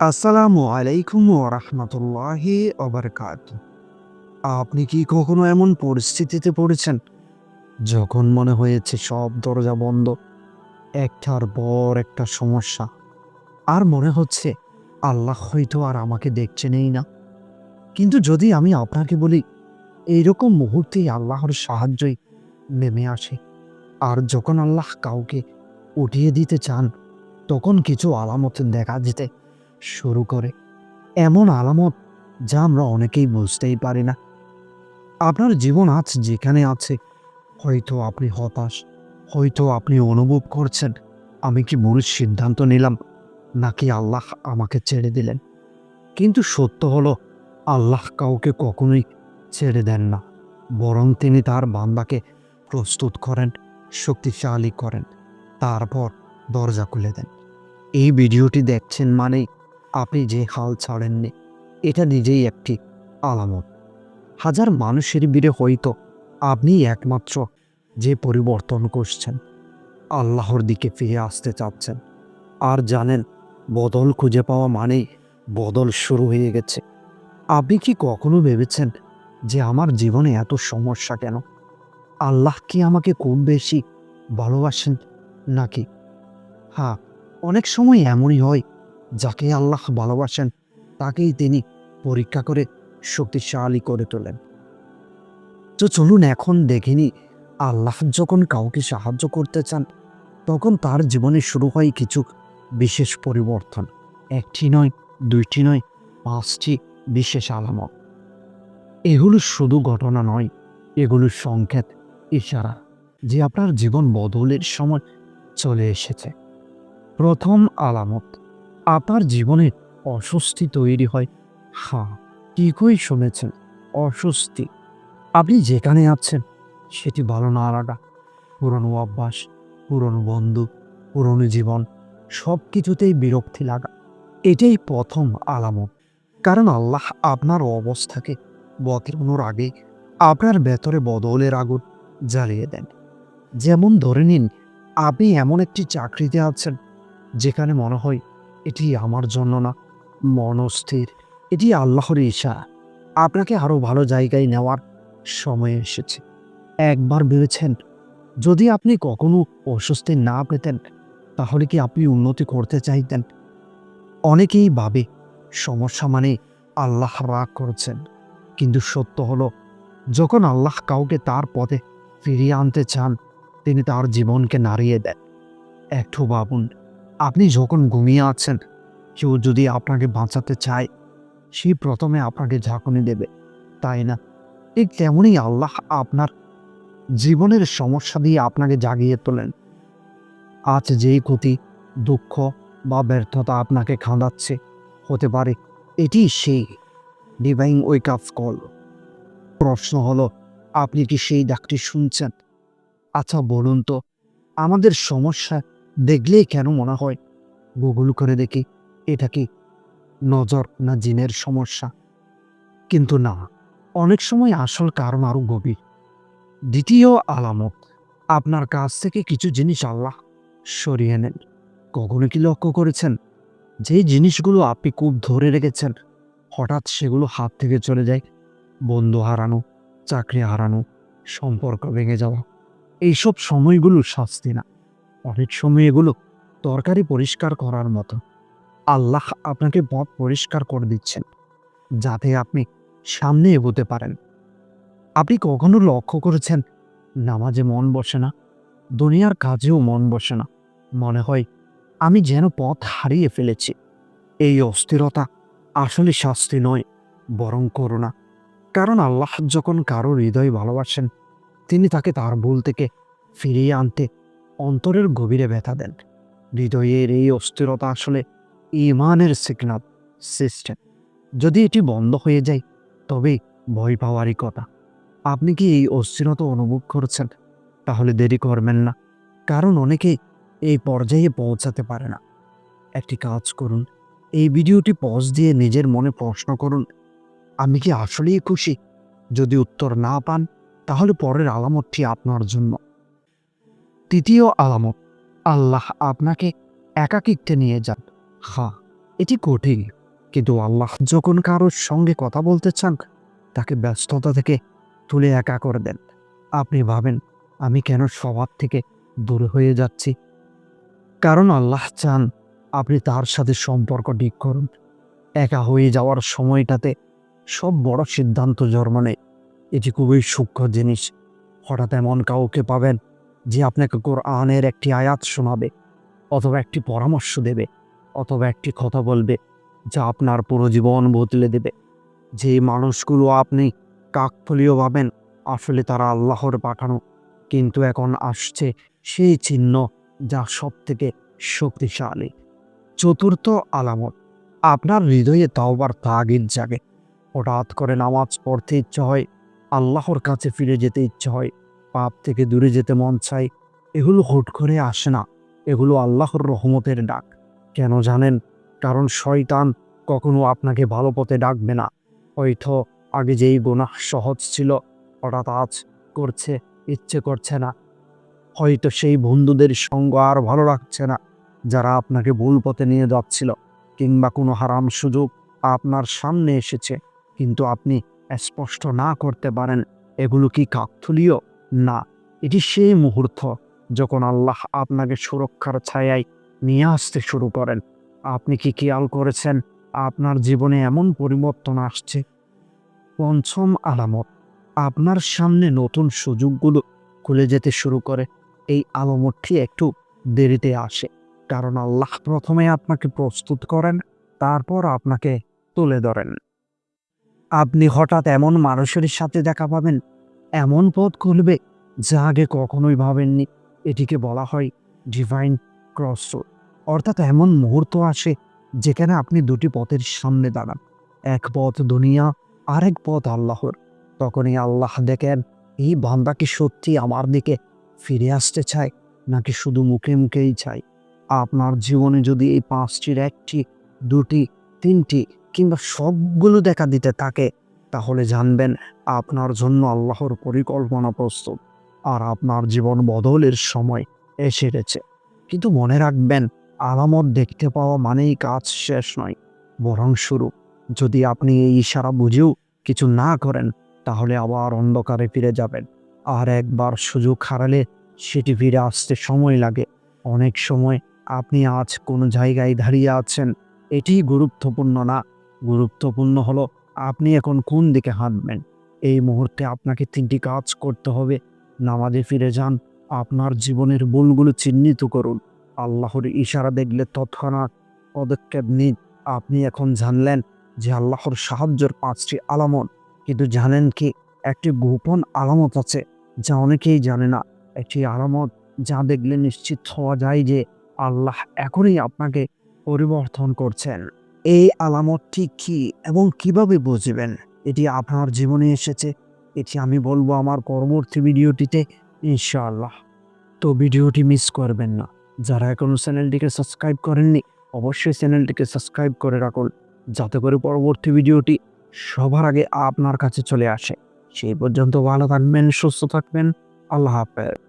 আসসালামু আলাইকুম ও রহমতুল্লাহি অবরকাত আপনি কি কখনো এমন পরিস্থিতিতে পড়েছেন যখন মনে হয়েছে সব দরজা বন্ধ, একটার পর একটা সমস্যা, আর মনে হচ্ছে আল্লাহ হয়তো আর আমাকে দেখছেনই না? কিন্তু যদি আমি আপনাকে বলি, এইরকম মুহূর্তেই আল্লাহর সাহায্যই নেমে আসে, আর যখন আল্লাহ কাউকে উঠিয়ে দিতে চান, তখন কিছু আলামত দেখা যেতে শুরু করে। এমন আলামত যা আমরা অনেকেই বুঝতেই পারি না। আপনার জীবন আজ যেখানে আছে, হয়তো আপনি হতাশ, হয়তো আপনি অনুভব করছেন, আমি কি ভুল সিদ্ধান্ত নিলাম, নাকি আল্লাহ আমাকে ছেড়ে দিলেন? কিন্তু সত্য হলো, আল্লাহ কাউকে কখনোই ছেড়ে দেন না, বরং তিনি তার বান্দাকে প্রস্তুত করেন, শক্তিশালী করেন, তারপর দরজা খুলে দেন। এই ভিডিওটি দেখছেন মানেই আপনি যে হাল ছাড়েননি, এটা নিজেই একটি আলামত। হাজার মানুষের ভিড়ে হয়তো আপনি একমাত্র যে পরিবর্তন করছেন, আল্লাহর দিকে ফিরে আসতে চাচ্ছেন। আর জানেন, বদল খুঁজে পাওয়া মানেই বদল শুরু হয়ে গেছে। আপনি কি কখনো ভেবেছেন যে আমার জীবনে এত সমস্যা কেন? আল্লাহ কি আমাকে খুব বেশি ভালোবাসেন নাকি? হ্যাঁ অনেক সময় এমনই হয় যাকে আল্লাহ ভালোবাসেন, তাকেই তিনি পরীক্ষা করে শক্তিশালী করে তোলেন। তো চলুন এখন দেখিনি, আল্লাহ যখন কাউকে সাহায্য করতে চান, তখন তার জীবনে শুরু হয় কিছু বিশেষ পরিবর্তন। একটি নয়, দুইটি নয়, পাঁচটি বিশেষ আলামত। এগুলো শুধু ঘটনা নয়, এগুলো সংকেত, ইশারা, যে আপনার জীবন বদলের সময় চলে এসেছে। প্রথম আলামত আপনার জীবনে অস্বস্তি তৈরি হয়। হ্যাঁ ঠিকই শুনেছেন, অস্বস্তি। আপনি যেখানে আছেন, সেটি ভালো না লাগা পুরনো অভ্যাস, পুরনো বন্ধু, পুরনো জীবন সব কিছুতেই বিরক্তি লাগা। এটাই প্রথম আলামত। কারণ আল্লাহ আপনার অবস্থাকে বদলানোর আগে আপনার ভেতরে বদলের আগুন জ্বালিয়ে দেন। যেমন ধরে নিন, আপনি এমন একটি চাকরিতে আছেন, যেখানে মনে হয় এটি আমার জন্য না, মনস্থির। এটি আল্লাহর ইশা আপনাকে আরও ভালো জায়গায় নেওয়ার সময় এসেছে। একবার ভেবেছেন, যদি আপনি কখনো অস্বস্তি না পেতেন, তাহলে কি আপনি উন্নতি করতে চাইতেন? অনেকেই ভাবে, সমস্যা মানে আল্লাহ রাগ করছেন। কিন্তু সত্য হলো, যখন আল্লাহ কাউকে তার পথে ফিরিয়ে আনতে চান, তিনি তার জীবনকে নাড়িয়ে দেন। একটু ভাবুন আপনি যখন ঘুমিয়ে আছেন, কেউ যদি আপনাকে বাঁচাতে চায়, সে প্রথমে আপনাকে ঝাঁকুনি দেবে, তাই না? ঠিক তেমনই আল্লাহ আপনার জীবনের সমস্যা দিয়ে আপনাকে জাগিয়ে তোলেন। আজ যেই ক্ষতি, দুঃখ বা ব্যর্থতা আপনাকে খাঁদাচ্ছে, হতে পারে এটি সেই ডিভাইন ওয়েক আপ কল প্রশ্ন হলো, আপনি কি সেই ডাকটি শুনছেন? আচ্ছা বলুন তো, আমাদের সমস্যা দেখলেই কেন মনে হয়? গুগল করে দেখি, এটা কি নজর না জিনের সমস্যা? কিন্তু না, অনেক সময় আসল কারণ আরও গভীর। দ্বিতীয় আলামত, আপনার কাছ থেকে কিছু জিনিস আল্লাহ সরিয়ে নেন। কখনো কি লক্ষ্য করেছেন? যে জিনিসগুলো আপনি খুব ধরে রেখেছেন, হঠাৎ সেগুলো হাত থেকে চলে যায়। বন্ধু হারানো, চাকরি হারানো, সম্পর্ক ভেঙে যাওয়া, এইসব সময়গুলো শাস্তি না। অনেক সময় এগুলো তরকারি পরিষ্কার করার মতো। আল্লাহ আপনাকে পথ পরিষ্কার করে দিচ্ছেন, যাতে আপনি সামনে এগোতে পারেন। আপনি কখনো লক্ষ্য করেছেন, নামাজে মন বসে না, দুনিয়ার কাজেও মন বসে না। মনে হয়, আমি যেন পথ হারিয়ে ফেলেছি। এই অস্থিরতা আসলে শাস্তি নয়, বরং করুণা। কারণ আল্লাহ যখন কারও হৃদয় ভালোবাসেন, তিনি তাকে তার ভুল থেকে ফিরিয়ে আনতে অন্তরের গভীরে ব্যথা দেন। হৃদয়ের এই অস্থিরতা আসলে ইমানের সিগনাল সিস্টেম যদি এটি বন্ধ হয়ে যায়, তবে ভয় পাওয়ারই কথা। আপনি কি এই অস্থিরতা অনুভব করছেন? তাহলে দেরি করবেন না, কারণ অনেকে এই পর্যায়ে পৌঁছাতে পারে না। একটি কাজ করুন, এই ভিডিওটি পজ দিয়ে নিজের মনে প্রশ্ন করুন, আমি কি আসলেই খুশি? যদি উত্তর না পান, তাহলে পরের আলামতটি আপনার জন্য। তৃতীয় আলামত, আল্লাহ আপনাকে একাকিত্বে নিয়ে যান। হ্যাঁ এটি কঠিন, কিন্তু আল্লাহ যখন কারোর সঙ্গে কথা বলতে চান, তাকে ব্যস্ততা থেকে তুলে একা করে দেন। আপনি ভাবেন, আমি কেন সবার থেকে দূরে হয়ে যাচ্ছি? কারণ আল্লাহ চান আপনি তার সাথে সম্পর্ক ঠিক করুন। একা হয়ে যাওয়ার সময়টাতে সব বড় সিদ্ধান্ত জন্মানে এটি খুবই সূক্ষ্ম জিনিস। হঠাৎ এমন কাউকে পাবেন যে আপনাকে কোরআনের একটি আয়াত শোনাবে, অথবা একটি পরামর্শ দেবে, অথবা একটি কথা বলবে, যা আপনার পুরো জীবন বদলে দেবে। যে মানুষগুলো আপনি কাকফলীয় ভাবেন, আসলে তারা আল্লাহর পাঠানো, কিন্তু এখন আসছে সেই চিহ্ন যা সব থেকে শক্তিশালী। চতুর্থ আলামত, আপনার হৃদয়ে তাওবার তাগিদ জাগে। হঠাৎ করে নামাজ পড়তে ইচ্ছা হয়, আল্লাহর কাছে ফিরে যেতে ইচ্ছা হয়। পাপ থেকে দূরে যেতে মন চায়, এগুলো হুট করে আসে না। এগুলো আল্লাহর রহমতের ডাক। কেন জানেন? কারণ শয়তান কখনো আপনাকে ভালো পথে ডাকবে না। হয়তো আগে যেই গুনাহ সহজ ছিল, হঠাৎ আজ করছে, ইচ্ছে করছে না। হয়তো সেই বন্ধুদের সঙ্গ আর ভালো রাখছে না, যারা আপনাকে ভুল পথে নিয়ে যাচ্ছিল, কিংবা কোনো হারাম সুযোগ আপনার সামনে এসেছে, কিন্তু আপনি স্পষ্ট না করতে পারেন, এগুলো কি কাকথলীয়? না, এটি সেই মুহূর্ত যখন আল্লাহ আপনাকে সুরক্ষার ছায়ায় নিয়ে আসতে শুরু করেন। আপনি কি খেয়াল করেছেন আপনার জীবনে এমন পরিবর্তন আসছে? পঞ্চম আলামত, আপনার সামনে নতুন সুযোগগুলো খুলে যেতে শুরু করে। এই আলামতটি একটু দেরিতে আসে, কারণ আল্লাহ প্রথমে আপনাকে প্রস্তুত করেন, তারপর আপনাকে তুলে ধরেন। আপনি হঠাৎ এমন মানুষের সাথে দেখা পাবেন এমন পথ খুলবে যা আগে কখনোই ভাবেননি। এটিকে বলা হয় ডিভাইন ক্রস রোড অর্থাৎ এমন মুহূর্ত আসে যেখানে আপনি দুটি পথের সামনে দাঁড়ান। এক পথ দুনিয়া, আরেক পথ আল্লাহর। তখনই আল্লাহ দেখেন, এই বান্দা কি সত্যি আমার দিকে ফিরে আসতে চায়, নাকি শুধু মুখে মুখেই চাই আপনার জীবনে যদি এই পাঁচটির একটি, দুটি, তিনটি, কিংবা সবগুলো দেখা দিতে থাকে তাহলে জানবেন আপনার জন্য আল্লাহর পরিকল্পনা প্রস্তুত আর আপনার জীবন বদলের সময় এসে গেছে কিন্তু মনে রাখবেন, আলামত দেখতে পাওয়া মানেই কাজ শেষ নয়, বরং শুরু। যদি আপনি এই ইশারা বুঝেও কিছু না করেন, তাহলে আবার অন্ধকারে ফিরে যাবেন। আর একবার সুযোগ হারালে সেটি ফিরে আসতে সময় লাগে। অনেক সময় আপনি আজ কোনো জায়গায় দাঁড়িয়ে আছেন, এটি গুরুত্বপূর্ণ না। গুরুত্বপূর্ণ হলো আপনি এখন কোন দিকে হাঁটবেন? এই মুহূর্তে আপনাকে তিনটি কাজ করতে হবে। নামাজে ফিরে যান, আপনার জীবনের ভুলগুলো চিহ্নিত করুন। আল্লাহর ইশারা দেখলে তৎক্ষণাৎ পদক্ষেপ নিন। আপনি এখন জানলেন যে আল্লাহর সাহায্যের পাঁচটি আলামত। কিন্তু জানেন কি? একটি গোপন আলামত আছে যা অনেকেই জানে না। একটি আলামত যা দেখলে নিশ্চিত হওয়া যায় যে আল্লাহ এখনই আপনাকে পরিবর্তন করছেন। এই আলামতটি কি এবং কীভাবে বুঝবেন? এটি আপনার জীবনে এসেছে। এটি আমি বলব আমার পরবর্তী ভিডিওটিতে, ইনশাআল্লাহ। তো ভিডিওটি মিস করবেন না। যারা এখনও চ্যানেলটিকে সাবস্ক্রাইব করেননি, অবশ্যই চ্যানেলটিকে সাবস্ক্রাইব করে রাখুন, যাতে করে পরবর্তী ভিডিওটি সবার আগে আপনার কাছে চলে আসে। সেই পর্যন্ত ভালো থাকবেন, সুস্থ থাকবেন। আল্লাহ হাফেজ।